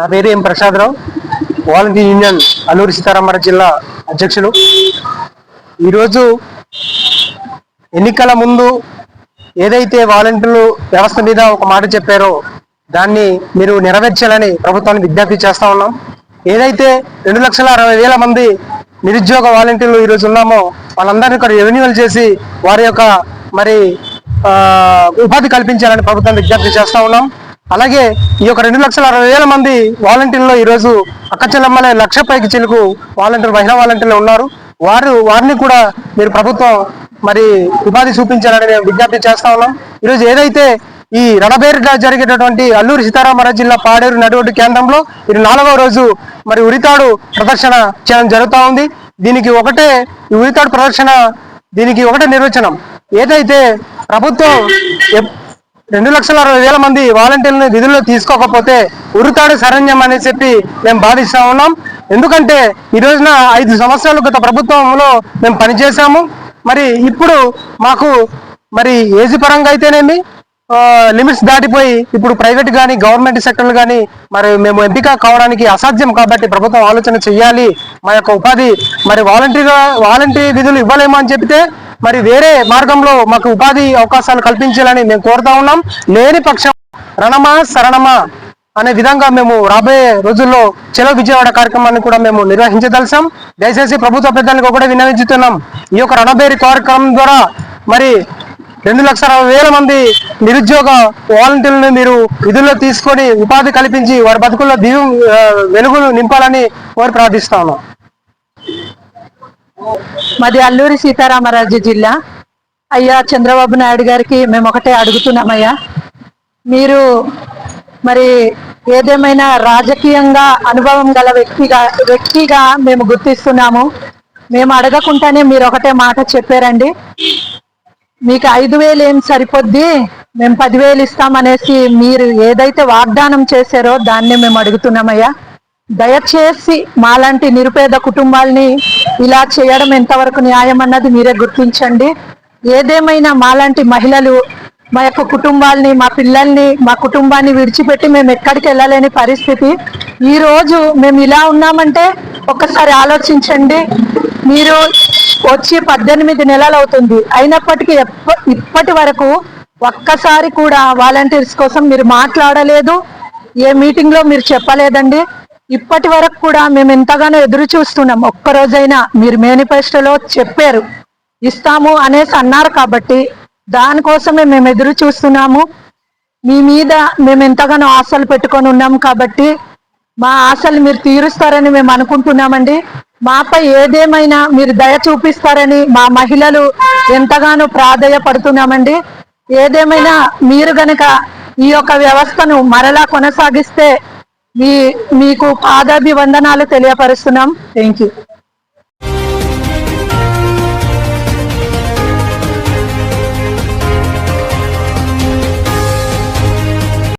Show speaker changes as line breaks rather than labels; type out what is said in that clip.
నా పేరు M Prasadarao. Volunteer union Alluri Sitaramaraju జిల్లా అధ్యక్షులు. ఈరోజు ఎన్నికల ముందు ఏదైతే వాలంటీర్లు వ్యవస్థ మీద ఒక మాట చెప్పారో దాన్ని మీరు నెరవేర్చాలని ప్రభుత్వాన్ని విజ్ఞప్తి చేస్తా ఉన్నాం. ఏదైతే రెండు లక్షల అరవై వేల మంది నిరుద్యోగ వాలంటీర్లు ఈరోజు ఉన్నామో వాళ్ళందరినీ ఇక్కడ రెవెన్యువల్ చేసి వారి యొక్క మరి ఉపాధి కల్పించాలని ప్రభుత్వం విజ్ఞప్తి చేస్తా ఉన్నాం. అలాగే ఈ యొక్క రెండు లక్షల అరవై వేల మంది వాలంటీర్లో ఈరోజు అక్కచెల్లమ్మలే లక్ష పైకి చిలుకు వాలంటీర్ మహిళా వాలంటీర్లు ఉన్నారు. వారు వారిని కూడా మీరు ప్రభుత్వం మరి ఉపాధి చూపించాలని మేము విజ్ఞప్తి చేస్తా ఉన్నాం. ఈరోజు ఏదైతే ఈ రణబేరుగా జరిగేటటువంటి అల్లూరి సీతారామరాజు జిల్లా పాడేరు నడివడ్డు కేంద్రంలో ఇది నాలుగవ రోజు మరి ఉరితాడు ప్రదర్శన చేయడం జరుగుతూ ఉంది. దీనికి ఒకటే ఈ ఉరితాడు ప్రదర్శన దీనికి ఒకటే నిర్వచనం. ఏదైతే ప్రభుత్వం ఎప్- రెండు లక్షల అరవై వేల మంది వాలంటీర్లను విధుల్లో తీసుకోకపోతే ఉరుతాడు శరణ్యం అని చెప్పి మేము భావిస్తా ఉన్నాం. ఎందుకంటే ఈ రోజున ఐదు సంవత్సరాలు గత ప్రభుత్వంలో మేము పనిచేశాము. మరి ఇప్పుడు మాకు మరి ఏజీ పరంగా అయితేనేమి? లిమిట్స్ దాటిపోయి ఇప్పుడు ప్రైవేట్ కానీ గవర్నమెంట్ సెక్టర్లు కానీ మరి మేము ఎంపిక కావడానికి అసాధ్యం కాబట్టి ప్రభుత్వం ఆలోచన చేయాలి మా యొక్క ఉపాధి మరి వాలంటీర్ వాలంటీర్ విధులు ఇవ్వలేమని అని చెప్తే మరి వేరే మార్గంలో మాకు ఉపాధి అవకాశాలు కల్పించాలని మేము కోరుతా ఉన్నాం. లేని పక్షం రణమా శరణమా అనే విధంగా మేము రాబోయే రోజుల్లో చెలో విజయవాడ కార్యక్రమాన్ని కూడా మేము నిర్వహించదలిసాం. దయచేసి ప్రభుత్వ పెద్దలకు కూడా విన్నవించుతున్నాం. ఈ యొక్క రణబేరి కార్యక్రమం ద్వారా మరి రెండు లక్షల అరవై వేల మంది నిరుద్యోగ వాలంటీర్లను మీరు విధుల్లో తీసుకొని ఉపాధి కల్పించి వారి బతుకుల్లో దీవు వెలుగులు నింపాలని కోరి ప్రార్థిస్తా ఉన్నాం.
మాది అల్లూరి సీతారామరాజు జిల్లా. అయ్యా చంద్రబాబు నాయుడు గారికి మేము ఒకటే అడుగుతున్నామయ్యా. మీరు మరి ఏదేమైనా రాజకీయంగా అనుభవం గల వ్యక్తిగా వ్యక్తిగా మేము గుర్తిస్తున్నాము. మేము అడగకుండానే మీరు ఒకటే మాట చెప్పారండి. మీకు ఐదు వేలు ఏం సరిపోద్ది? మేము పదివేలు ఇస్తామనేసి మీరు ఏదైతే వాగ్దానం చేశారో దాన్నే మేము అడుగుతున్నామయ్యా. దయచేసి మాలాంటి నిరుపేద కుటుంబాల్ని ఇలా చేయడం ఎంతవరకు న్యాయం అన్నది మీరే గుర్తించండి. ఏదేమైనా మాలాంటి మహిళలు మా యొక్క కుటుంబాల్ని మా పిల్లల్ని మా కుటుంబాన్ని విడిచిపెట్టి మేము ఎక్కడికి వెళ్ళలేని పరిస్థితి. ఈరోజు మేము ఇలా ఉన్నామంటే ఒక్కసారి ఆలోచించండి. మీరు వచ్చి పద్దెనిమిది నెలలు అవుతుంది. అయినప్పటికీ ఎప్ప- ఇప్పటి వరకు ఒక్కసారి కూడా వాలంటీర్స్ కోసం మీరు మాట్లాడలేదు. ఏ మీటింగ్లో మీరు చెప్పలేదండి. ఇప్పటి వరకు కూడా మేము ఎంతగానో ఎదురు చూస్తున్నాం. ఒక్కరోజైనా మీరు మేనిఫెస్టోలో చెప్పారు. ఇస్తాము అనేసి అన్నారు కాబట్టి దానికోసమే మేము ఎదురు చూస్తున్నాము. మీ మీద మేము ఎంతగానో ఆశలు పెట్టుకొని ఉన్నాం కాబట్టి మా ఆశలు మీరు తీరుస్తారని మేము అనుకుంటున్నామండి. మాపై ఏదేమైనా మీరు దయ చూపిస్తారని మా మహిళలు ఎంతగానో ప్రాధేయపడుతున్నామండి. ఏదేమైనా మీరు గనక ఈ యొక్క వ్యవస్థను మరలా కొనసాగిస్తే మీ మీకు పాదాభివందనాలు తెలియపరుస్తున్నాం. Thank you